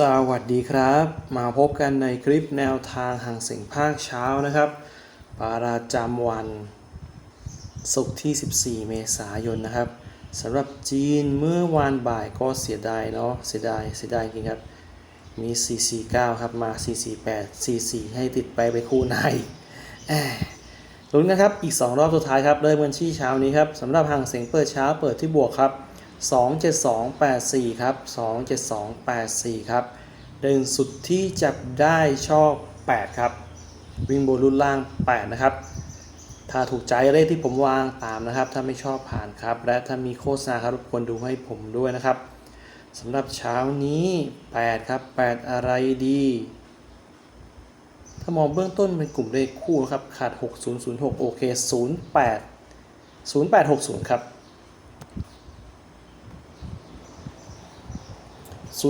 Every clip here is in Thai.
สวัสดีครับ มาพบกันในคลิปแนวทางห่างเสียงภาคเช้านะครับ ปาราจำวัน ศุกร์ที่ 14 เมษายนนะครับสำหรับจีนเมื่อวานบ่ายก็เสียดายเนาะเสียดายเสียดายจริงครับ มี 449 ครับ มา 448 44 ให้ติดไปไปคู่ในลุ้นกันครับ อีก 2 รอบสุดท้ายครับเริ่มกันที่เช้านี้ครับสำหรับห่างเสียงเปิดเช้าเปิดที่บวกครับ 27284 ครับ 27284 ครับ เดินสุดที่จับได้ชอบ 8 ครับ วิ่งบนรุ่นล่าง 8 นะครับ ถ้าถูกใจเลขที่ผมวางตามนะครับ ถ้าไม่ชอบผ่านครับ และถ้ามีโฆษณาครับรบกวนดูให้ผมด้วยนะครับสำหรับเช้านี้ 8 ครับ 8 อะไรดี ถ้ามองเบื้องต้นเป็นกลุ่มเลขคู่ครับ ขาด 6006 โอเค 08 0860 ครับ 0860 3890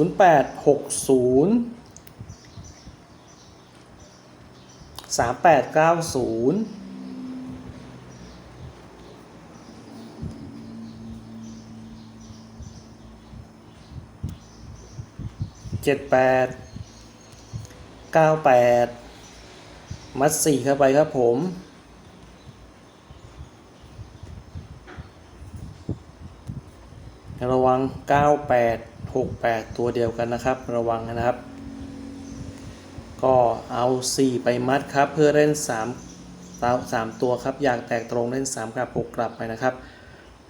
เจ็ดแปดเก้าแปดมัดสี่เข้าไปครับผม ระวัง 98 68 ตัวเดียวกันนะครับ ระวังนะครับ ก็เอา 4 ไปมัดครับ เพื่อเล่น 3 ตา3ตัวครับ อยากแตกตรงเล่น 3 กลับ 6 กลับไปนะครับ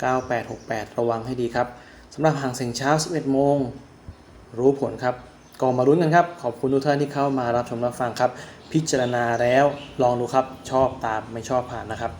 98 68 ระวังให้ดีครับสำหรับห่างเสียงเช้า 11 โมง รู้ผลครับก็มารุ้นกันครับ ขอบคุณทุกท่านที่เข้ามารับชมรับฟังครับ พิจารณาแล้วลองดูครับ ชอบตามไม่ชอบผ่านนะครับ